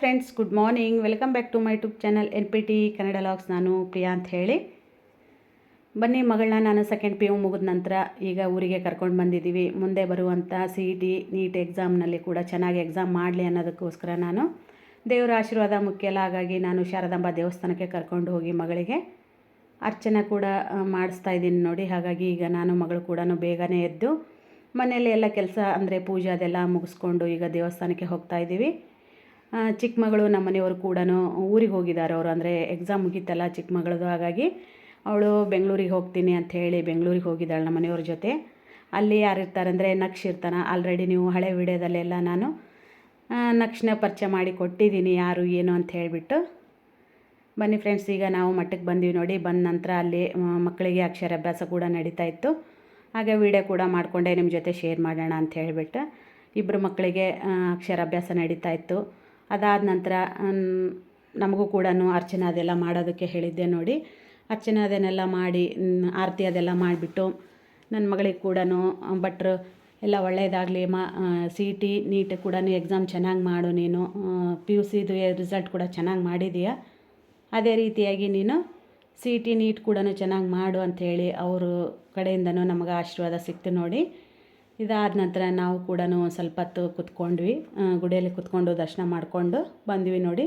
Friends, good morning. Welcome back to my YouTube channel N P T Kannada vlogs. ನಾನು ಪ್ರಿಯಾ ಅಂತ ಹೇಳಿ. ಬನ್ನಿ, ಮಗಳನ್ನ ನಾನು ಸೆಕೆಂಡ್ ಪಿ ಯು ಮುಗಿದ ನಂತರ ಈಗ ಊರಿಗೆ ಕರ್ಕೊಂಡು ಬಂದಿದ್ದೀವಿ. ಮುಂದೆ ಬರುವಂಥ ಸಿ ಇ ಟಿ ನೀಟ್ ಎಕ್ಸಾಮ್ನಲ್ಲಿ ಕೂಡ ಚೆನ್ನಾಗಿ ಎಕ್ಸಾಮ್ ಮಾಡಲಿ ಅನ್ನೋದಕ್ಕೋಸ್ಕರ ನಾನು ದೇವರ ಆಶೀರ್ವಾದ ಮುಖ್ಯ ಅಲ್ಲ. ಹಾಗಾಗಿ ನಾನು ಶಾರದಾಂಬ ದೇವಸ್ಥಾನಕ್ಕೆ ಕರ್ಕೊಂಡು ಹೋಗಿ ಮಗಳಿಗೆ ಅರ್ಚನೆ ಕೂಡ ಮಾಡಿಸ್ತಾ ಇದ್ದೀನಿ ನೋಡಿ. ಹಾಗಾಗಿ ಈಗ ನಾನು ಮಗಳು ಕೂಡ ಬೇಗನೆ ಎದ್ದು ಮನೆಯಲ್ಲಿ ಎಲ್ಲ ಕೆಲಸ ಅಂದರೆ ಪೂಜೆ ಅದೆಲ್ಲ ಮುಗಿಸ್ಕೊಂಡು ಈಗ ದೇವಸ್ಥಾನಕ್ಕೆ ಹೋಗ್ತಾ ಇದ್ದೀವಿ. ಆ, ಚಿಕ್ಕ ಮಗಳು ನಮ್ಮ ಮನೆಯವರು ಕೂಡ ಊರಿಗೆ ಹೋಗಿದ್ದಾರೆ ಅವರು. ಅಂದರೆ ಎಕ್ಸಾಮ್ ಮುಗೀತಲ್ಲ ಚಿಕ್ಕ ಮಗಳದು ಹಾಗಾಗಿ ಅವಳು ಬೆಂಗಳೂರಿಗೆ ಹೋಗ್ತೀನಿ ಅಂತ ಹೇಳಿ ಬೆಂಗಳೂರಿಗೆ ಹೋಗಿದ್ದಾಳೆ ನಮ್ಮ ಮನೆಯವ್ರ ಜೊತೆ. ಅಲ್ಲಿ ಯಾರು ಇರ್ತಾರೆ ಅಂದರೆ ನಕ್ಷ್ ಇರ್ತಾನೆ. ಆಲ್ರೆಡಿ ನೀವು ಹಳೆ ವಿಡಿಯೋದಲ್ಲೆಲ್ಲ ನಾನು ನಕ್ಷನ ಪರಿಚಯ ಮಾಡಿ ಕೊಟ್ಟಿದ್ದೀನಿ ಯಾರು ಏನು ಅಂತ ಹೇಳಿಬಿಟ್ಟು. ಬನ್ನಿ ಫ್ರೆಂಡ್ಸ್ ಈಗ ನಾವು ಮಟ್ಟಕ್ಕೆ ಬಂದೀವಿ ನೋಡಿ. ಬಂದ ನಂತರ ಅಲ್ಲಿ ಮಕ್ಕಳಿಗೆ ಅಕ್ಷರಾಭ್ಯಾಸ ಕೂಡ ನಡೀತಾ ಇತ್ತು. ಹಾಗೆ ವಿಡಿಯೋ ಕೂಡ ಮಾಡಿಕೊಂಡೆ ನಿಮ್ಮ ಜೊತೆ ಶೇರ್ ಮಾಡೋಣ ಅಂತ ಹೇಳಿಬಿಟ್ಟು. ಇಬ್ಬರು ಮಕ್ಕಳಿಗೆ ಅಕ್ಷರಾಭ್ಯಾಸ ನಡೀತಾ ಇತ್ತು. ಅದಾದ ನಂತರ ನಮಗೂ ಕೂಡ ಅರ್ಚನೆ ಅದೆಲ್ಲ ಮಾಡೋದಕ್ಕೆ ಹೇಳಿದ್ದೆ ನೋಡಿ. ಅರ್ಚನೆ ಅದನ್ನೆಲ್ಲ ಮಾಡಿ ಆರತಿ ಅದೆಲ್ಲ ಮಾಡಿಬಿಟ್ಟು ನನ್ನ ಮಗಳಿಗೆ ಕೂಡ ಭಟ್ರು ಎಲ್ಲ ಒಳ್ಳೆಯದಾಗಲಿ ಮಾ ಸಿ ಟಿ ನೀಟ್ ಕೂಡ ಎಕ್ಸಾಮ್ ಚೆನ್ನಾಗಿ ಮಾಡು ನೀನು. ಪಿ ಯು ಸಿದು ರಿಸಲ್ಟ್ ಕೂಡ ಚೆನ್ನಾಗಿ ಮಾಡಿದೀಯ. ಅದೇ ರೀತಿಯಾಗಿ ನೀನು ಸಿ ಟಿ ನೀಟ್ ಕೂಡ ಚೆನ್ನಾಗಿ ಮಾಡು ಅಂಥೇಳಿ ಅವರು ಕಡೆಯಿಂದನೂ ನಮಗೆ ಆಶೀರ್ವಾದ ಸಿಕ್ತು ನೋಡಿ. ಇದಾದ ನಂತರ ನಾವು ಕೂಡ ಸ್ವಲ್ಪ ಹೊತ್ತು ಕುತ್ಕೊಂಡ್ವಿ. ಗುಡಿಯಲ್ಲಿ ಕುತ್ಕೊಂಡು ದರ್ಶನ ಮಾಡಿಕೊಂಡು ಬಂದ್ವಿ ನೋಡಿ.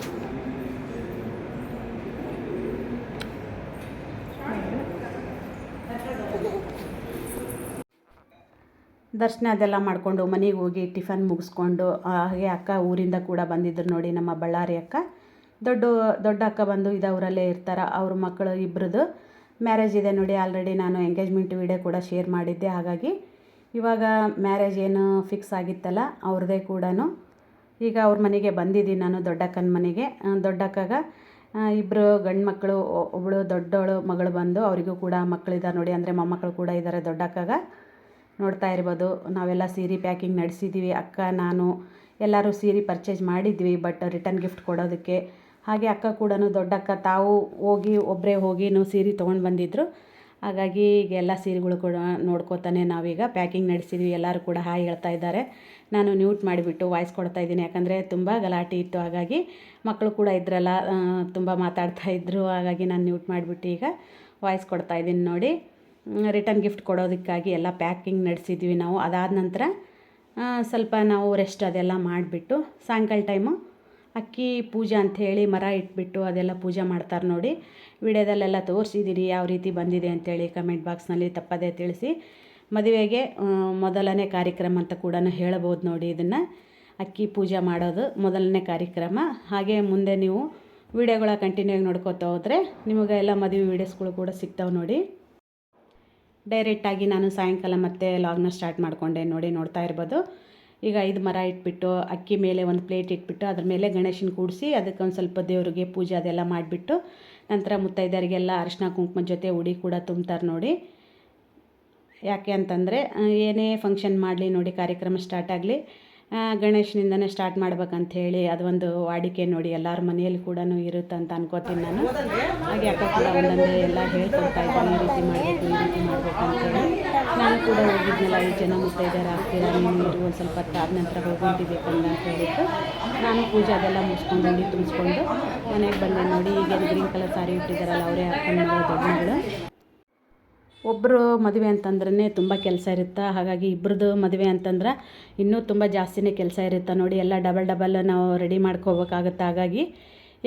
ದರ್ಶನ ಅದೆಲ್ಲ ಮಾಡಿಕೊಂಡು ಮನೆಗೆ ಹೋಗಿ ಟಿಫನ್ ಮುಗಿಸ್ಕೊಂಡು, ಹಾಗೆ ಅಕ್ಕ ಊರಿಂದ ಕೂಡ ಬಂದಿದ್ರು ನೋಡಿ ನಮ್ಮ ಬಳ್ಳಾರಿ ಅಕ್ಕ. ದೊಡ್ಡ ದೊಡ್ಡ ಅಕ್ಕ ಬಂದು ಇದು ಅವರಲ್ಲೇ ಇರ್ತಾರೆ, ಅವ್ರ ಮಕ್ಕಳು ಇಬ್ಬರದು ಮ್ಯಾರೇಜ್ ಇದೆ ನೋಡಿ ಆಲ್ರೆಡಿ ನಾನು ಎಂಗೇಜ್ಮೆಂಟ್ ವಿಡಿಯೋ ಕೂಡ ಶೇರ್ ಮಾಡಿದ್ದೆ, ಹಾಗಾಗಿ ಇವಾಗ ಮ್ಯಾರೇಜ್ ಏನು ಫಿಕ್ಸ್ ಆಗಿತ್ತಲ್ಲ ಅವ್ರದ್ದೇ ಕೂಡ ಈಗ ಅವ್ರ ಮನೆಗೆ ಬಂದಿದ್ದೀನಿ ನಾನು ದೊಡ್ಡಕ್ಕನ ಮನೆಗೆ. ದೊಡ್ಡಕ್ಕಗ ಇಬ್ಬರು ಗಂಡು ಮಕ್ಕಳು ಒಬ್ಬಳು ದೊಡ್ಡವಳು ಮಗಳು ಬಂದು, ಅವರಿಗೂ ಕೂಡ ಮಕ್ಕಳಿದ್ದಾರೆ ನೋಡಿ, ಅಂದರೆ ಮೊಮ್ಮಕ್ಕಳು ಕೂಡ ಇದ್ದಾರೆ ದೊಡ್ಡಕ್ಕಗ ನೋಡ್ತಾ ಇರ್ಬೋದು. ನಾವೆಲ್ಲ ಸೀರೆ ಪ್ಯಾಕಿಂಗ್ ನಡೆಸಿದ್ದೀವಿ ಅಕ್ಕ, ನಾನು ಎಲ್ಲರೂ ಸೀರೆ ಪರ್ಚೇಸ್ ಮಾಡಿದ್ವಿ ಬಟ್ ರಿಟರ್ನ್ ಗಿಫ್ಟ್ ಕೊಡೋದಕ್ಕೆ. ಹಾಗೆ ಅಕ್ಕ ಕೂಡ ದೊಡ್ಡಕ್ಕ ತಾವು ಹೋಗಿ ಒಬ್ಬರೇ ಹೋಗಿ ಸೀರೆ ತೊಗೊಂಡು ಬಂದಿದ್ದರು ಹಾಗಾಗಿ ಈಗ ಎಲ್ಲ ಸೀರೆಗಳು ಕೂಡ ನೋಡ್ಕೋತಾನೆ ನಾವೀಗ ಪ್ಯಾಕಿಂಗ್ ನಡೆಸಿದ್ವಿ. ಎಲ್ಲರೂ ಕೂಡ ಹಾಯ್ ಹೇಳ್ತಾ ಇದ್ದಾರೆ. ನಾನು ನ್ಯೂಟ್ ಮಾಡಿಬಿಟ್ಟು ವಾಯ್ಸ್ ಕೊಡ್ತಾ ಇದ್ದೀನಿ. ಯಾಕಂದರೆ ತುಂಬ ಗಲಾಟೆ ಇತ್ತು. ಹಾಗಾಗಿ ಮಕ್ಕಳು ಕೂಡ ಇದ್ರಲ್ಲ ತುಂಬ ಮಾತಾಡ್ತಾ ಇದ್ದರು ಹಾಗಾಗಿ ನಾನು ನ್ಯೂಟ್ ಮಾಡಿಬಿಟ್ಟು ಈಗ ವಾಯ್ಸ್ ಕೊಡ್ತಾ ಇದ್ದೀನಿ ನೋಡಿ. ರಿಟರ್ನ್ ಗಿಫ್ಟ್ ಕೊಡೋದಕ್ಕಾಗಿ ಎಲ್ಲ ಪ್ಯಾಕಿಂಗ್ ನಡೆಸಿದ್ವಿ ನಾವು. ಅದಾದ ನಂತರ ಸ್ವಲ್ಪ ನಾವು ರೆಸ್ಟ್ ಅದೆಲ್ಲ ಮಾಡಿಬಿಟ್ಟು ಸಾಯಂಕಾಲ ಟೈಮು ಅಕ್ಕಿ ಪೂಜೆ ಅಂಥೇಳಿ ಮರ ಇಟ್ಬಿಟ್ಟು ಅದೆಲ್ಲ ಪೂಜೆ ಮಾಡ್ತಾರೆ ನೋಡಿ. ವಿಡಿಯೋದಲ್ಲೆಲ್ಲ ತೋರಿಸಿದ್ದೀರಿ ಯಾವ ರೀತಿ ಬಂದಿದೆ ಅಂಥೇಳಿ ಕಮೆಂಟ್ ಬಾಕ್ಸ್ನಲ್ಲಿ ತಪ್ಪದೇ ತಿಳಿಸಿ. ಮದುವೆಗೆ ಮೊದಲನೇ ಕಾರ್ಯಕ್ರಮ ಅಂತ ಕೂಡ ಹೇಳ್ಬೋದು ನೋಡಿ ಇದನ್ನು. ಅಕ್ಕಿ ಪೂಜೆ ಮಾಡೋದು ಮೊದಲನೇ ಕಾರ್ಯಕ್ರಮ. ಹಾಗೆ ಮುಂದೆ ನೀವು ವಿಡಿಯೋಗಳ ಕಂಟಿನ್ಯೂ ಆಗಿ ನೋಡ್ಕೋತಾ ಹೋದರೆ ನಿಮಗೆ ಎಲ್ಲ ಮದುವೆ ವೀಡಿಯೋಸ್ಗಳು ಕೂಡ ಸಿಗ್ತಾವೆ ನೋಡಿ. ಡೈರೆಕ್ಟಾಗಿ ನಾನು ಸಾಯಂಕಾಲ ಮತ್ತೆ ಲಾಗ್ನ ಸ್ಟಾರ್ಟ್ ಮಾಡಿಕೊಂಡೆ, ನೋಡಿ ನೋಡ್ತಾ ಇರ್ಬೋದು. ಈಗ ಐದು ಮರ ಇಟ್ಬಿಟ್ಟು, ಅಕ್ಕಿ ಮೇಲೆ ಒಂದು ಪ್ಲೇಟ್ ಇಟ್ಬಿಟ್ಟು, ಅದ್ರ ಮೇಲೆ ಗಣೇಶನ ಕೂಡಿಸಿ, ಅದಕ್ಕೆ ಒಂದು ಸ್ವಲ್ಪ ದೇವರಿಗೆ ಪೂಜೆ ಅದೆಲ್ಲ ಮಾಡಿಬಿಟ್ಟು, ನಂತರ ಮುತ್ತೈದರಿಗೆಲ್ಲ ಅರಿಶಿನ ಕುಂಕುಮ ಜೊತೆ ಉಡಿ ಕೂಡ ತುಂಬ್ತಾರೆ ನೋಡಿ. ಯಾಕೆ ಅಂತಂದರೆ, ಏನೇ ಫಂಕ್ಷನ್ ಮಾಡಲಿ ನೋಡಿ, ಕಾರ್ಯಕ್ರಮ ಸ್ಟಾರ್ಟ್ ಆಗಲಿ. ಗಣೇಶನಿಂದನೇ ಸ್ಟಾರ್ಟ್ ಮಾಡ್ಬೇಕಂತ ಹೇಳಿ ಅದೊಂದು ವಾಡಿಕೆ ನೋಡಿ ಎಲ್ಲರ ಮನೆಯಲ್ಲಿ ಕೂಡ ಇರುತ್ತೆ ಅಂತ ಅನ್ಕೋತೀನಿ ನಾನು. ಹಾಗೆ ಅಕ್ಕ ಕೂಡ ಒಂದೊಂದೇ ಎಲ್ಲ ಹೇಳ್ಕೊಡ್ತಾ ಇದ್ದಾನೆ, ಈ ರೀತಿ ಮಾಡಬೇಕು, ಈ ರೀತಿ ಮಾಡಬೇಕು ಅಂತೇಳಿ. ನಾನು ಕೂಡ ಹೋಗಿದ್ನಲ್ಲ, ಈ ಜನ ಮುತ್ತೈದೆಯರು ಆಗ್ತೀರಾ ಇರು, ಒಂದು ಸ್ವಲ್ಪ ಹೊತ್ತು ಆದ ನಂತರ ಹೋಗ್ಬಿಟ್ಟಿಬೇಕಂದ ಅಂತ ಹೇಳಿಬಿಟ್ಟು ನಾನು ಪೂಜೆ ಅದೆಲ್ಲ ಮುಗಿಸ್ಕೊಂಡು ಹೋಗಿ ತುಂಬಿಸ್ಕೊಂಡು ಮನೆಗೆ ಬಂದೆ ನೋಡಿ ಈಗ ಗ್ರೀನ್ ಕಲರ್ ಸಾರಿ ಇಟ್ಟಿದ್ದಾರಲ್ಲ, ಅವರೇ ಹಾಕೊಂಡು ದೊಡ್ಡ ಒಬ್ಬರು ಮದುವೆ ಅಂತಂದ್ರೆ ತುಂಬ ಕೆಲಸ ಇರುತ್ತೆ? ಹಾಗಾಗಿ ಇಬ್ಬರದ್ದು ಮದುವೆ ಅಂತಂದ್ರೆ ಇನ್ನೂ ತುಂಬ ಜಾಸ್ತಿನೇ ಕೆಲಸ ಇರುತ್ತೆ? ನೋಡಿ, ಎಲ್ಲ ಡಬಲ್ ಡಬಲ್ ನಾವು ರೆಡಿ ಮಾಡ್ಕೋಬೇಕಾಗತ್ತೆ ಹಾಗಾಗಿ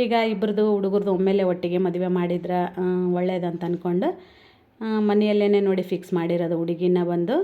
ಈಗ ಇಬ್ರದ್ದು ಹುಡುಗರದು ಒಮ್ಮೆಲೆ ಒಟ್ಟಿಗೆ ಮದುವೆ ಮಾಡಿದ್ರೆ ಒಳ್ಳೆಯದಂತ ಅಂದ್ಕೊಂಡು ಮನೆಯಲ್ಲೇ ನೋಡಿ ಫಿಕ್ಸ್ ಮಾಡಿರೋದು ಹುಡುಗಿನ ಬಂದು.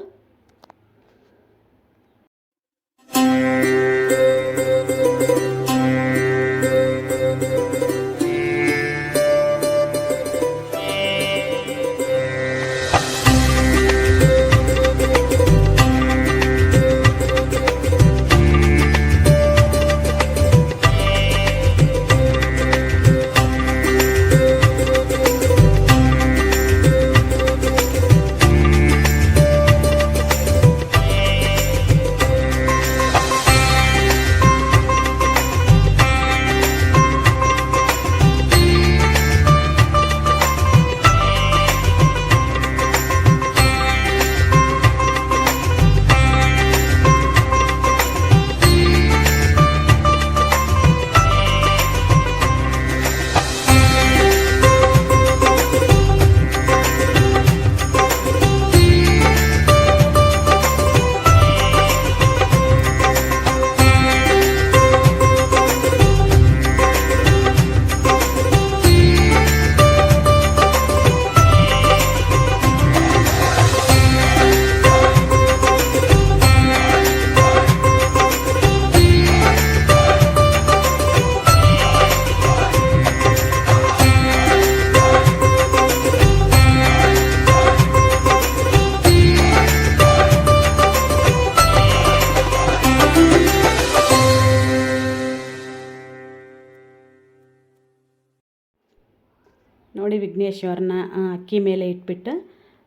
ನೋಡಿ ವಿಘ್ನೇಶ್ವರನ ಅಕ್ಕಿ ಮೇಲೆ ಇಟ್ಬಿಟ್ಟು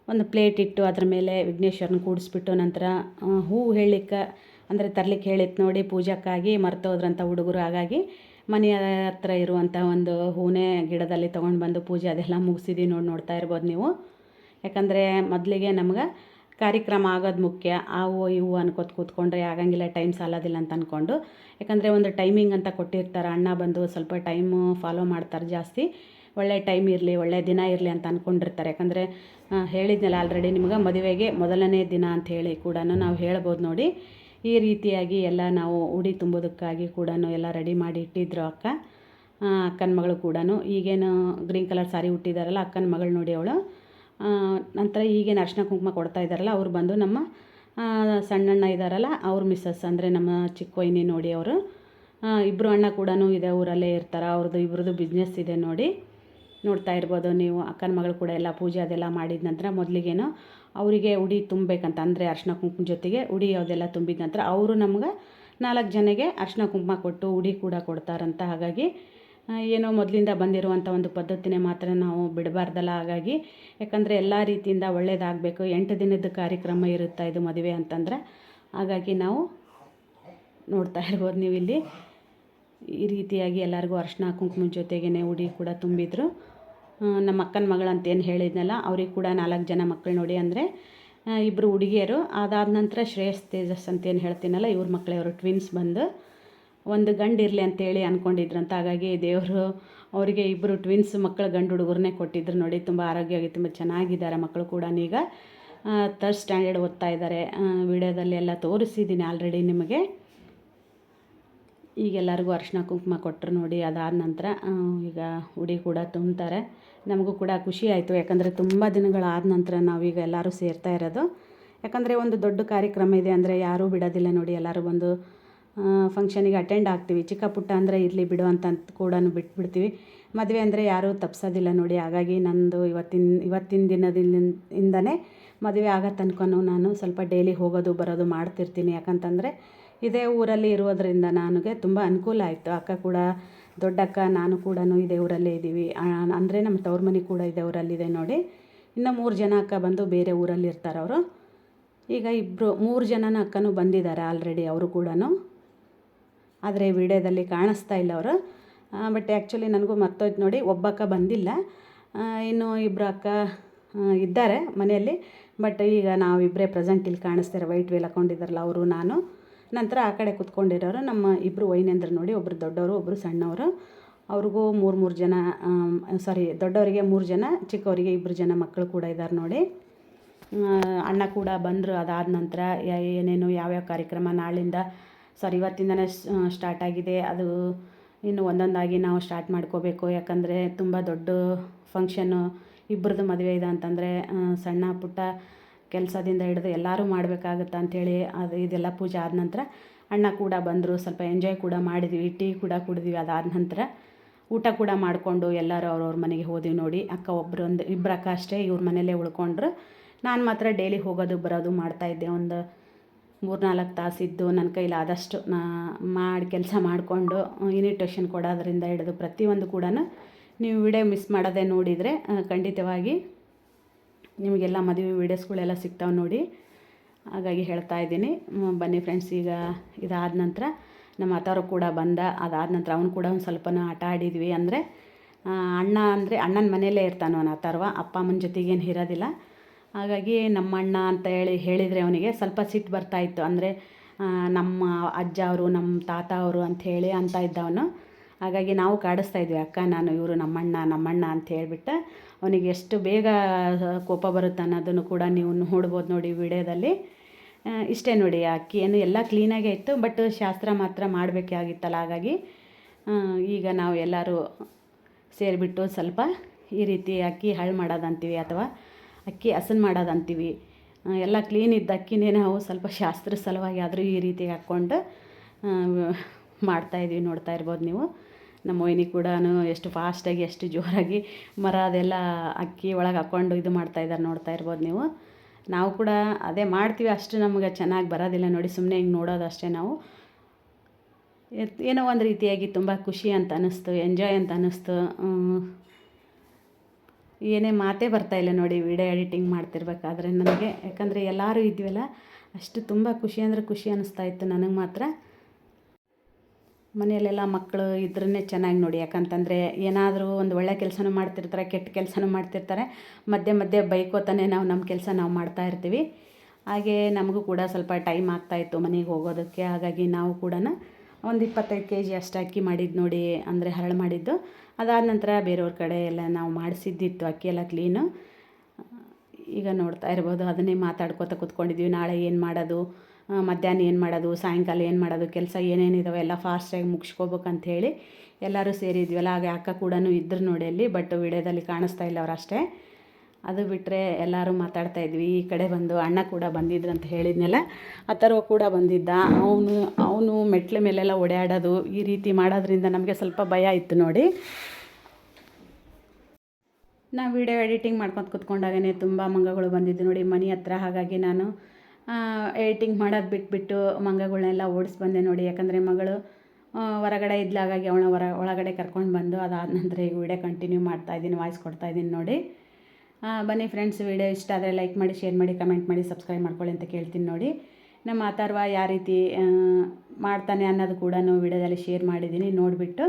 ಒಂದು ಪ್ಲೇಟ್ ಇಟ್ಟು ಅದ್ರ ಮೇಲೆ ವಿಘ್ನೇಶ್ವರನ ಕೂಡಿಸ್ಬಿಟ್ಟು ನಂತರ ಹೂವು ಹೇಳಲಿಕ್ಕೆ ಅಂದರೆ ತರ್ಲಿಕ್ಕೆ ಹೇಳಿತ್ತು ನೋಡಿ, ಪೂಜಕ್ಕಾಗಿ ಮರ್ತೋದ್ರಂಥ ಹುಡುಗರು. ಹಾಗಾಗಿ ಮನೆ ಹತ್ರ ಇರುವಂಥ ಒಂದು ಹೂನೇ ಗಿಡದಲ್ಲಿ ತೊಗೊಂಡು ಬಂದು ಪೂಜೆ ಅದೆಲ್ಲ ಮುಗಿಸಿದ್ದೀವಿ ನೋಡಿ, ನೋಡ್ತಾ ಇರ್ಬೋದು ನೀವು. ಯಾಕಂದರೆ ಮೊದಲಿಗೆ ನಮ್ಗೆ ಕಾರ್ಯಕ್ರಮ ಆಗೋದು ಮುಖ್ಯ. ಆ ಹೂವು ಇವು ಅನ್ಕೋತ ಕೂತ್ಕೊಂಡ್ರೆ ಆಗಂಗಿಲ್ಲ, ಟೈಮ್ ಸಾಲೋದಿಲ್ಲ ಅಂತ ಅಂದ್ಕೊಂಡು ಯಾಕಂದರೆ ಒಂದು ಟೈಮಿಂಗ್ ಅಂತ ಕೊಟ್ಟಿರ್ತಾರೆ, ಅಣ್ಣ ಬಂದು ಸ್ವಲ್ಪ ಟೈಮು ಫಾಲೋ ಮಾಡ್ತಾರೆ ಜಾಸ್ತಿ. ಒಳ್ಳೆ ಟೈಮ್ ಇರಲಿ, ಒಳ್ಳೆ ದಿನ ಇರಲಿ ಅಂತ ಅಂದ್ಕೊಂಡಿರ್ತಾರೆ ಯಾಕಂದರೆ ಹೇಳಿದ್ನಲ್ಲ ಆಲ್ರೆಡಿ ನಿಮ್ಗೆ ಮದುವೆಗೆ ಮೊದಲನೇ ದಿನ ಅಂತ ಹೇಳಿ ಕೂಡ ನಾವು ಹೇಳ್ಬೋದು ನೋಡಿ. ಈ ರೀತಿಯಾಗಿ ಎಲ್ಲ ನಾವು ಉಡಿ ತುಂಬೋದಕ್ಕಾಗಿ ಕೂಡ ಎಲ್ಲ ರೆಡಿ ಮಾಡಿ ಇಟ್ಟಿದ್ರು ಅಕ್ಕ. ಅಕ್ಕನ ಮಗಳು ಕೂಡ ಈಗೇನು ಗ್ರೀನ್ ಕಲರ್ ಸಾರಿ ಹುಟ್ಟಿದಾರಲ್ಲ ಅಕ್ಕನ ಮಗಳು ನೋಡಿ ಅವಳು. ನಂತರ ಈಗೇನು ಅರ್ಶಿನ ಕುಂಕುಮ ಕೊಡ್ತಾ ಇದ್ದಾರಲ್ಲ ಅವ್ರು ಬಂದು ನಮ್ಮ ಸಣ್ಣಣ್ಣ ಇದ್ದಾರಲ್ಲ ಅವ್ರ ಮಿಸ್ಸಸ್ ಅಂದರೆ ನಮ್ಮ ಚಿಕ್ಕ ವೈನಿ ನೋಡಿ ಅವರು. ಇಬ್ಬರು ಅಣ್ಣ ಕೂಡ ಇದೆ ಊರಲ್ಲೇ ಇರ್ತಾರೆ ಅವ್ರದ್ದು ಇಬ್ರದ್ದು ಬಿಸ್ನೆಸ್ ಇದೆ ನೋಡಿ. ನೋಡ್ತಾ ಇರ್ಬೋದು ನೀವು, ಅಕ್ಕನ ಮಗಳು ಕೂಡ ಎಲ್ಲ ಪೂಜೆ ಅದೆಲ್ಲ ಮಾಡಿದ ನಂತರ ಮೊದಲಿಗೇನು ಅವರಿಗೆ ಉಡಿ ತುಂಬಬೇಕಂತ, ಅಂದರೆ ಅರ್ಶಿನ ಕುಂಕುಮ ಜೊತೆಗೆ ಉಡಿ ಅದೆಲ್ಲ ತುಂಬಿದ ನಂತರ ಅವರು ನಮ್ಗೆ ನಾಲ್ಕು ಜನಗೆ ಅರ್ಶಿನ ಕುಂಕುಮ ಕೊಟ್ಟು ಉಡಿ ಕೂಡ ಕೊಡ್ತಾರಂತ. ಹಾಗಾಗಿ ಏನೋ ಮೊದಲಿಂದ ಬಂದಿರುವಂಥ ಒಂದು ಪದ್ಧತಿನೇ ಮಾತ್ರ ನಾವು ಬಿಡಬಾರ್ದಲ್ಲ. ಹಾಗಾಗಿ, ಯಾಕಂದರೆ ಎಲ್ಲ ರೀತಿಯಿಂದ ಒಳ್ಳೆಯದಾಗಬೇಕು ಎಂಟು ದಿನದ ಕಾರ್ಯಕ್ರಮ ಇರುತ್ತೆ ಇದು ಮದುವೆ ಅಂತಂದ್ರೆ. ಹಾಗಾಗಿ ನಾವು ನೋಡ್ತಾ ಇರ್ಬೋದು ನೀವು ಇಲ್ಲಿ ಈ ರೀತಿಯಾಗಿ ಎಲ್ಲರಿಗೂ ಅರ್ಶಿನ ಕುಂಕುಮ ಜೊತೆಗೇ ಉಡಿ ಕೂಡ ತುಂಬಿದ್ರು. ನಮ್ಮ ಅಕ್ಕನ ಮಗಳು ಅಂತ ಏನು ಹೇಳಿದ್ನಲ್ಲ, ಅವ್ರಿಗೆ ಕೂಡ ನಾಲ್ಕು ಜನ ಮಕ್ಕಳು ನೋಡಿ ಅಂದರೆ ಇಬ್ಬರು ಹುಡುಗಿಯರು. ಅದಾದ ನಂತರ ಶ್ರೇಯಸ್ ತೇಜಸ್ ಅಂತ ಏನು ಹೇಳ್ತೀನಲ್ಲ, ಇವ್ರ ಮಕ್ಕಳೇ ಅವರು ಟ್ವಿನ್ಸ್ ಬಂದು ಒಂದು ಗಂಡು ಇರಲಿ ಅಂತೇಳಿ ಅಂದ್ಕೊಂಡಿದ್ರಂತ ಹಾಗಾಗಿ ದೇವರು ಅವರಿಗೆ ಇಬ್ಬರು ಟ್ವಿನ್ಸ್ ಮಕ್ಕಳು ಗಂಡು ಹುಡುಗರನ್ನೇ ಕೊಟ್ಟಿದ್ರು ನೋಡಿ, ತುಂಬ ಆರೋಗ್ಯವಾಗಿ ತುಂಬ ಚೆನ್ನಾಗಿದ್ದಾರೆ ಮಕ್ಕಳು ಕೂಡ ಈಗ. ಥರ್ಡ್ ಸ್ಟ್ಯಾಂಡರ್ಡ್ ಓದ್ತಾ ಇದ್ದಾರೆ. ವಿಡಿಯೋದಲ್ಲಿ ಎಲ್ಲ ತೋರಿಸಿದ್ದೀನಿ ಆಲ್ರೆಡಿ ನಿಮಗೆ. ಈಗ ಎಲ್ಲರಿಗೂ ಅರಿಶಿನ ಕುಂಕುಮ ಕೊಟ್ಟರು ನೋಡಿ, ಅದಾದ ನಂತರ ಈಗ ಉಡಿ ಕೂಡ ತುಂಬ್ತಾರೆ. ನಮಗೂ ಕೂಡ ಖುಷಿ ಆಯಿತು. ಯಾಕಂದರೆ ತುಂಬ ದಿನಗಳಾದ ನಂತರ ನಾವೀಗ ಎಲ್ಲರೂ ಸೇರ್ತಾ ಇರೋದು. ಯಾಕಂದರೆ ಒಂದು ದೊಡ್ಡ ಕಾರ್ಯಕ್ರಮ ಇದೆ ಅಂದರೆ ಯಾರೂ ಬಿಡೋದಿಲ್ಲ ನೋಡಿ, ಎಲ್ಲರೂ ಬಂದು ಫಂಕ್ಷನಿಗೆ ಅಟೆಂಡ್ ಆಗ್ತೀವಿ. ಚಿಕ್ಕ ಪುಟ್ಟ ಅಂದರೆ ಇರಲಿ ಬಿಡು ಅಂತ ಕೂಡ ಬಿಟ್ಬಿಡ್ತೀವಿ. ಮದುವೆ ಅಂದರೆ ಯಾರೂ ತಪ್ಸೋದಿಲ್ಲ ನೋಡಿ. ಹಾಗಾಗಿ ನಂದು ಇವತ್ತಿನ ಇವತ್ತಿನ ದಿನದಿಂದ ಮದುವೆ ಆಗೋ ತನಕನೂ ನಾನು ಸ್ವಲ್ಪ ಡೈಲಿ ಹೋಗೋದು, ಬರೋದು ಮಾಡ್ತಿರ್ತೀನಿ. ಯಾಕಂತಂದರೆ ಇದೇ ಊರಲ್ಲಿ ಇರೋದ್ರಿಂದ ನನಗೆ ತುಂಬ ಅನುಕೂಲ ಆಯಿತು. ಅಕ್ಕ ಕೂಡ ದೊಡ್ಡಕ್ಕ ನಾನು ಕೂಡ ಇದೇ ಊರಲ್ಲೇ ಇದ್ದೀವಿ. ಅಂದರೆ ನಮ್ಮ ತವ್ರ ಮನೆ ಕೂಡ ಇದೇ ಊರಲ್ಲಿದೆ ನೋಡಿ. ಇನ್ನು ಮೂರು ಜನ ಅಕ್ಕ ಬಂದು ಬೇರೆ ಊರಲ್ಲಿ ಇರ್ತಾರೆ ಅವರು. ಈಗ ಇಬ್ಬರು ಮೂರು ಜನನ ಅಕ್ಕನೂ ಬಂದಿದ್ದಾರೆ ಆಲ್ರೆಡಿ ಅವರು ಕೂಡ ಆದರೆ ವಿಡಿಯೋದಲ್ಲಿ ಕಾಣಿಸ್ತಾ ಇಲ್ಲ ಅವರು. ಬಟ್ ಆ್ಯಕ್ಚುಲಿ ನನಗೂ ಮರ್ತೋಯ್ತು ನೋಡಿ, ಒಬ್ಬ ಅಕ್ಕ ಬಂದಿಲ್ಲ. ಇನ್ನು ಇಬ್ಬರು ಅಕ್ಕ ಇದ್ದಾರೆ ಮನೆಯಲ್ಲಿ. ಬಟ್ ಈಗ ನಾವಿಬ್ಬರೇ ಪ್ರೆಸೆಂಟ್ ಇಲ್ಲಿ ಕಾಣಿಸ್ತಾರೆ ವೈಟ್ ವೇಲ್ ಹಾಕೊಂಡಿದ್ದಾರಲ್ಲ ಅವರು, ನಾನು. ನಂತರ ಆ ಕಡೆ ಕುತ್ಕೊಂಡಿರೋರು ನಮ್ಮ ಇಬ್ಬರು ವೈನೇಂದ್ರ ನೋಡಿ ಒಬ್ಬರು ದೊಡ್ಡವರು ಒಬ್ಬರು ಸಣ್ಣವರು. ಅವ್ರಿಗೂ ಮೂರು ಮೂರು ಜನ ಸಾರಿ ದೊಡ್ಡವರಿಗೆ ಮೂರು ಜನ, ಚಿಕ್ಕವರಿಗೆ ಇಬ್ಬರು ಜನ ಮಕ್ಕಳು ಕೂಡ ಇದ್ದಾರೆ ನೋಡಿ. ಅಣ್ಣ ಕೂಡ ಬಂದರು ಅದಾದ ನಂತರ. ಏನೇನು ಯಾವ್ಯಾವ ಕಾರ್ಯಕ್ರಮ ನಾಳಿಂದ ಸಾರಿ ಇವತ್ತಿಂದನೇ ಸ್ಟಾರ್ಟ್ ಆಗಿದೆ. ಅದು ಇನ್ನು ಒಂದೊಂದಾಗಿ ನಾವು ಸ್ಟಾರ್ಟ್ ಮಾಡ್ಕೋಬೇಕು. ಯಾಕಂದರೆ ತುಂಬ ದೊಡ್ಡ ಫಂಕ್ಷನ್ನು ಇಬ್ಬರದ್ದು ಮದುವೆ ಇದೆ ಅಂತಂದರೆ ಸಣ್ಣ ಪುಟ್ಟ ಕೆಲಸದಿಂದ ಹಿಡಿದು ಎಲ್ಲರೂ ಮಾಡಬೇಕಾಗತ್ತೆ ಅಂಥೇಳಿ ಅದು ಇದೆಲ್ಲ ಪೂಜೆ ಆದ ನಂತರ ಅಣ್ಣ ಕೂಡ ಬಂದರು, ಸ್ವಲ್ಪ ಎಂಜಾಯ್ ಕೂಡ ಮಾಡಿದ್ವಿ ಟೀ ಕೂಡ ಕುಡಿದ್ವಿ ಅದಾದ ನಂತರ. ಊಟ ಕೂಡ ಮಾಡಿಕೊಂಡು ಎಲ್ಲರೂ ಅವ್ರವ್ರ ಮನೆಗೆ ಹೋದ್ವಿ ನೋಡಿ. ಅಕ್ಕ ಒಬ್ಬರೊಂದು ಇಬ್ಬರು ಅಕ್ಕ ಅಷ್ಟೇ ಇವ್ರ ಮನೆಯಲ್ಲೇ ಉಳ್ಕೊಂಡ್ರು. ನಾನು ಮಾತ್ರ ಡೈಲಿ ಹೋಗೋದು ಬರೋದು ಮಾಡ್ತಾಯಿದ್ದೆ ಒಂದು ಮೂರ್ನಾಲ್ಕು ತಾಸಿದ್ದು ನನ್ನ ಕೈಲಿ ಆದಷ್ಟು ನಾ ಮಾಡಿ ಕೆಲಸ ಮಾಡಿಕೊಂಡು ಇನ್ವಿಟೇಷನ್ ಕೊಡೋದ್ರಿಂದ ಹಿಡಿದು ಪ್ರತಿಯೊಂದು ಕೂಡ ನೀವು ವಿಡಿಯೋ ಮಿಸ್ ಮಾಡೋದೇ ನೋಡಿದರೆ ಖಂಡಿತವಾಗಿ ನಿಮಗೆಲ್ಲ ಮದುವೆ ವೀಡಿಯೋಸ್ಗಳೆಲ್ಲ ಸಿಗ್ತಾವೆ ನೋಡಿ. ಹಾಗಾಗಿ ಹೇಳ್ತಾ ಇದ್ದೀನಿ. ಬನ್ನಿ ಫ್ರೆಂಡ್ಸ್ ಈಗ ಇದಾದ ನಂತರ ನಮ್ಮ ಅತ್ತವರು ಕೂಡ ಬಂದ, ಅದಾದ ನಂತರ ಅವನು ಕೂಡ ಒಂದು ಸ್ವಲ್ಪ ಆಟ ಆಡಿದ್ವಿ. ಅಂದರೆ ಅಣ್ಣ ಅಂದರೆ ಅಣ್ಣನ ಮನೆಯಲ್ಲೇ ಇರ್ತಾನೆ ಅವನ ಅಥರ್ವ ಅಪ್ಪ ಅಮ್ಮನ ಜೊತೆಗೇನು ಇರೋದಿಲ್ಲ. ಹಾಗಾಗಿ ನಮ್ಮ ಅಣ್ಣ ಅಂತ ಹೇಳಿ ಹೇಳಿದರೆ ಅವನಿಗೆ ಸ್ವಲ್ಪ ಸಿಟ್ಟು ಬರ್ತಾಯಿತ್ತು ಅಂದರೆ ನಮ್ಮ ಅಜ್ಜ ಅವರು, ನಮ್ಮ ತಾತ ಅವರು ಅಂತ ಹೇಳಿ ಅಂತ ಇದ್ದವನು. ಹಾಗಾಗಿ ನಾವು ಕಾಡಿಸ್ತಾ ಇದ್ವಿ. ಅಕ್ಕ, ನಾನು, ಇವರು ನಮ್ಮಣ್ಣ ನಮ್ಮಣ್ಣ ಅಂತ ಹೇಳ್ಬಿಟ್ಟು ಅವನಿಗೆ ಎಷ್ಟು ಬೇಗ ಕೋಪ ಬರುತ್ತೆ ಅನ್ನೋದನ್ನು ಕೂಡ ನೀವು ನೋಡ್ಬೋದು ನೋಡಿ ವಿಡಿಯೋದಲ್ಲಿ. ಇಷ್ಟೇ ನೋಡಿ ಅಕ್ಕಿಯನ್ನು ಎಲ್ಲ ಕ್ಲೀನಾಗೇ ಇತ್ತು ಬಟ್ ಶಾಸ್ತ್ರ ಮಾತ್ರ ಮಾಡಬೇಕಾಗಿತ್ತಲ್ಲ ಹಾಗಾಗಿ ಈಗ ನಾವು ಎಲ್ಲರೂ ಸೇರಿಬಿಟ್ಟು ಸ್ವಲ್ಪ ಈ ರೀತಿ ಅಕ್ಕಿ ಹಾಳು ಮಾಡೋದಂತೀವಿ ಅಥವಾ ಅಕ್ಕಿ ಹಸನ್ ಮಾಡೋದಂತೀವಿ. ಎಲ್ಲ ಕ್ಲೀನ್ ಇದ್ದ ಅಕ್ಕಿನೇ ನಾವು ಸ್ವಲ್ಪ ಶಾಸ್ತ್ರ ಸಲುವಾಗಿ ಆದರೂ ಈ ರೀತಿ ಹಾಕ್ಕೊಂಡು ಮಾಡ್ತಾಯಿದ್ವಿ ನೋಡ್ತಾ ಇರ್ಬೋದು ನೀವು. ನಮ್ಮ ಮೊಯ್ನಿ ಕೂಡ ಎಷ್ಟು ಫಾಸ್ಟಾಗಿ ಎಷ್ಟು ಜೋರಾಗಿ ಮರ ಅದೆಲ್ಲ ಅಕ್ಕಿ ಒಳಗೆ ಹಾಕ್ಕೊಂಡು ಇದು ಮಾಡ್ತಾಯಿದ್ದಾರೆ ನೋಡ್ತಾ ಇರ್ಬೋದು ನೀವು. ನಾವು ಕೂಡ ಅದೇ ಮಾಡ್ತೀವಿ, ಅಷ್ಟು ನಮಗೆ ಚೆನ್ನಾಗಿ ಬರೋದಿಲ್ಲ ನೋಡಿ ಸುಮ್ಮನೆ ಹಿಂಗೆ ನೋಡೋದು ಅಷ್ಟೇ ನಾವು. ಏನೋ ಒಂದು ರೀತಿಯಾಗಿ ತುಂಬ ಖುಷಿ ಅಂತ ಅನ್ನಿಸ್ತು, ಎಂಜಾಯ್ ಅಂತ ಅನ್ನಿಸ್ತು. ಏನೇ ಮಾತೇ ಇಲ್ಲ ನೋಡಿ, ವಿಡಿಯೋ ಎಡಿಟಿಂಗ್ ಮಾಡ್ತಿರ್ಬೇಕಾದ್ರೆ ನನಗೆ ಯಾಕಂದರೆ ಎಲ್ಲರೂ ಇದ್ವಲ್ಲ, ಅಷ್ಟು ತುಂಬ ಖುಷಿ ಅಂದರೆ ಖುಷಿ ಅನ್ನಿಸ್ತಾ ಇತ್ತು ನನಗೆ ಮಾತ್ರ. ಮನೆಯಲ್ಲೆಲ್ಲ ಮಕ್ಕಳು ಇದ್ರೇ ಚೆನ್ನಾಗಿ ನೋಡಿ. ಯಾಕಂತಂದರೆ ಏನಾದರೂ ಒಂದು ಒಳ್ಳೆ ಕೆಲಸನೂ ಮಾಡ್ತಿರ್ತಾರೆ, ಕೆಟ್ಟ ಕೆಲಸನೂ ಮಾಡ್ತಿರ್ತಾರೆ. ಮಧ್ಯೆ ಮಧ್ಯೆ ಬೈಕೋತಾನೆ ನಾವು ನಮ್ಮ ಕೆಲಸ ನಾವು ಮಾಡ್ತಾ ಇರ್ತೀವಿ. ಹಾಗೆ ನಮಗೂ ಕೂಡ ಸ್ವಲ್ಪ ಟೈಮ್ ಆಗ್ತಾಯಿತ್ತು ಮನೆಗೆ ಹೋಗೋದಕ್ಕೆ. ಹಾಗಾಗಿ ನಾವು ಕೂಡ ಒಂದು ಇಪ್ಪತ್ತೈದು ಕೆ ಜಿ ಅಷ್ಟು ಅಕ್ಕಿ ಮಾಡಿದ್ದು ನೋಡಿ, ಅಂದರೆ ಹರಳು ಮಾಡಿದ್ದು. ಅದಾದ ನಂತರ ಬೇರೆಯವ್ರ ಕಡೆ ಎಲ್ಲ ನಾವು ಮಾಡಿಸಿದ್ದಿತ್ತು, ಅಕ್ಕಿ ಎಲ್ಲ ಕ್ಲೀನು ಈಗ ನೋಡ್ತಾ ಇರ್ಬೋದು, ಅದನ್ನೇ ಮಾತಾಡ್ಕೋತ ಕೂತ್ಕೊಂಡಿದ್ವಿ. ನಾಳೆ ಏನು ಮಾಡೋದು? ಮಧ್ಯಾಹ್ನ ಏನು ಮಾಡೋದು, ಸಾಯಂಕಾಲ ಏನು ಮಾಡೋದು, ಕೆಲಸ ಏನೇನಿದಾವೆ ಎಲ್ಲ ಫಾಸ್ಟಾಗಿ ಮುಗಿಸ್ಕೋಬೇಕಂತ ಹೇಳಿ ಎಲ್ಲರೂ ಸೇರಿದ್ವಲ್ಲ ಹಾಗೆ ಅಕ್ಕ ಕೂಡ ಇದ್ರು ನೋಡಿ ಅಲ್ಲಿ ಬಟ್ ವಿಡಿಯೋದಲ್ಲಿ ಕಾಣಿಸ್ತಾ ಇಲ್ಲ ಅವ್ರು ಅಷ್ಟೇ. ಅದು ಬಿಟ್ಟರೆ ಎಲ್ಲರೂ ಮಾತಾಡ್ತಾ ಇದ್ವಿ, ಈ ಕಡೆ ಬಂದು ಅಣ್ಣ ಕೂಡ ಬಂದಿದ್ರು ಅಂತ ಹೇಳಿದ್ನಲ್ಲ ಆ ಥರ ಕೂಡ ಬಂದಿದ್ದ, ಅವನು ಅವನು ಮೆಟ್ಲ ಮೇಲೆಲ್ಲ ಓಡಾಡೋದು, ಈ ರೀತಿ ಮಾಡೋದ್ರಿಂದ ನಮಗೆ ಸ್ವಲ್ಪ ಭಯ ಇತ್ತು ನೋಡಿ. ನಾವು ವಿಡಿಯೋ ಎಡಿಟಿಂಗ್ ಮಾಡ್ಕೊಂಡು ಕೂತ್ಕೊಂಡಾಗೇ ತುಂಬ ಮಂಗಗಳು ಬಂದಿದ್ದು ನೋಡಿ, ಮನೆ ಹತ್ರ ಹಾಗಾಗಿ ನಾನು ಎಡಿಟಿಂಗ್ ಮಾಡೋದು ಬಿಟ್ಬಿಟ್ಟು ಮಂಗಗಳ್ನೆಲ್ಲ ಓಡಿಸಿ ಬಂದೆ ನೋಡಿ. ಯಾಕಂದರೆ ಮಗಳು ಹೊರಗಡೆ ಇದ್ಲಾಗಾಗಿ ಅವಳ ಹೊರ, ಒಳಗಡೆ ಕರ್ಕೊಂಡು ಬಂದು ಅದಾದ ನಂತರ ಈಗ ವಿಡಿಯೋ ಕಂಟಿನ್ಯೂ ಮಾಡ್ತಾ ಇದ್ದೀನಿ ವಾಯ್ಸ್ ಕೊಡ್ತಾ ಇದ್ದೀನಿ ನೋಡಿ. ಬನ್ನಿ ಫ್ರೆಂಡ್ಸ್ ವಿಡಿಯೋ ಇಷ್ಟ ಆದರೆ ಲೈಕ್ ಮಾಡಿ ಶೇರ್ ಮಾಡಿ ಕಮೆಂಟ್ ಮಾಡಿ ಸಬ್ಸ್ಕ್ರೈಬ್ ಮಾಡ್ಕೊಳ್ಳಿ ಅಂತ ಕೇಳ್ತೀನಿ ನೋಡಿ. ನಮ್ಮ ಅಥರ್ವ ಯಾವ ರೀತಿ ಮಾಡ್ತಾನೆ ಅನ್ನೋದು ಕೂಡ ವಿಡಿಯೋದಲ್ಲಿ ಶೇರ್ ಮಾಡಿದ್ದೀನಿ. ನೋಡಿಬಿಟ್ಟು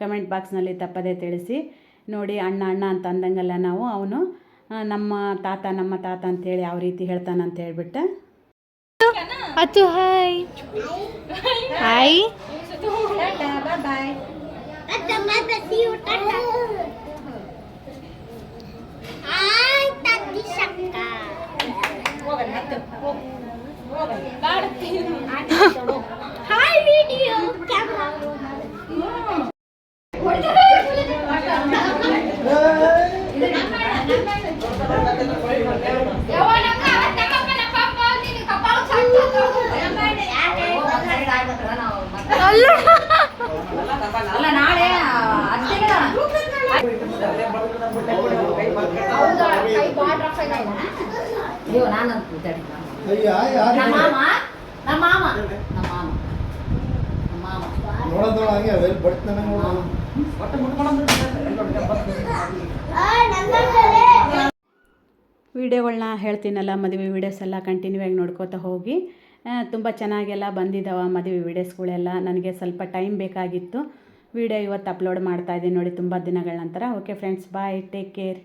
ಕಮೆಂಟ್ ಬಾಕ್ಸ್ನಲ್ಲಿ ತಪ್ಪದೇ ತಿಳಿಸಿ. ನೋಡಿ, ಅಣ್ಣ ಅಣ್ಣ ಅಂತ ಅಂದಂಗೆಲ್ಲ ನಾವು. ಅವನು ನಮ್ಮ ತಾತ ನಮ್ಮ ತಾತ ಅಂತೇಳಿ ಯಾವ ರೀತಿ ಹೇಳ್ತಾನಂತ ಹೇಳ್ಬಿಟ್ಟು. ಅತ್ತು hi hi hi video camera ಅಲ್ಲ. ನಾಳೆ ಅಯ್ಯೋ ನಾನು ನಮ್ಮ ಮಾಮ ನಮ್ಮ ಮಾಮ ನಮ್ಮ ಮಾಮ ನಮ್ಮ ಮಾಮ ನೋಡೋದೊಳ ಹಂಗೆ ಅವೆಲ್ಲಿ ಬಡ್ತಾನೆ ನೋಡೋಣ ವೀಡಿಯೋಗಳನ್ನ ಹೇಳ್ತೀನಲ್ಲ ಮದುವೆ ವಿಡಿಯೋಸ್ ಎಲ್ಲ ಕಂಟಿನ್ಯೂ ಆಗಿ ನೋಡ್ಕೋತಾ ಹೋಗಿ. ತುಂಬ ಚೆನ್ನಾಗೆಲ್ಲ ಬಂದಿದ್ದಾವೆ ಮದುವೆ ವೀಡಿಯೋಸ್ಗಳೆಲ್ಲ. ನನಗೆ ಸ್ವಲ್ಪ ಟೈಮ್ ಬೇಕಾಗಿತ್ತು. ವೀಡಿಯೋ ಇವತ್ತು ಅಪ್ಲೋಡ್ ಮಾಡ್ತಾ ಇದ್ದೀನಿ ನೋಡಿ, ತುಂಬ ದಿನಗಳ ನಂತರ. Okay friends bye take care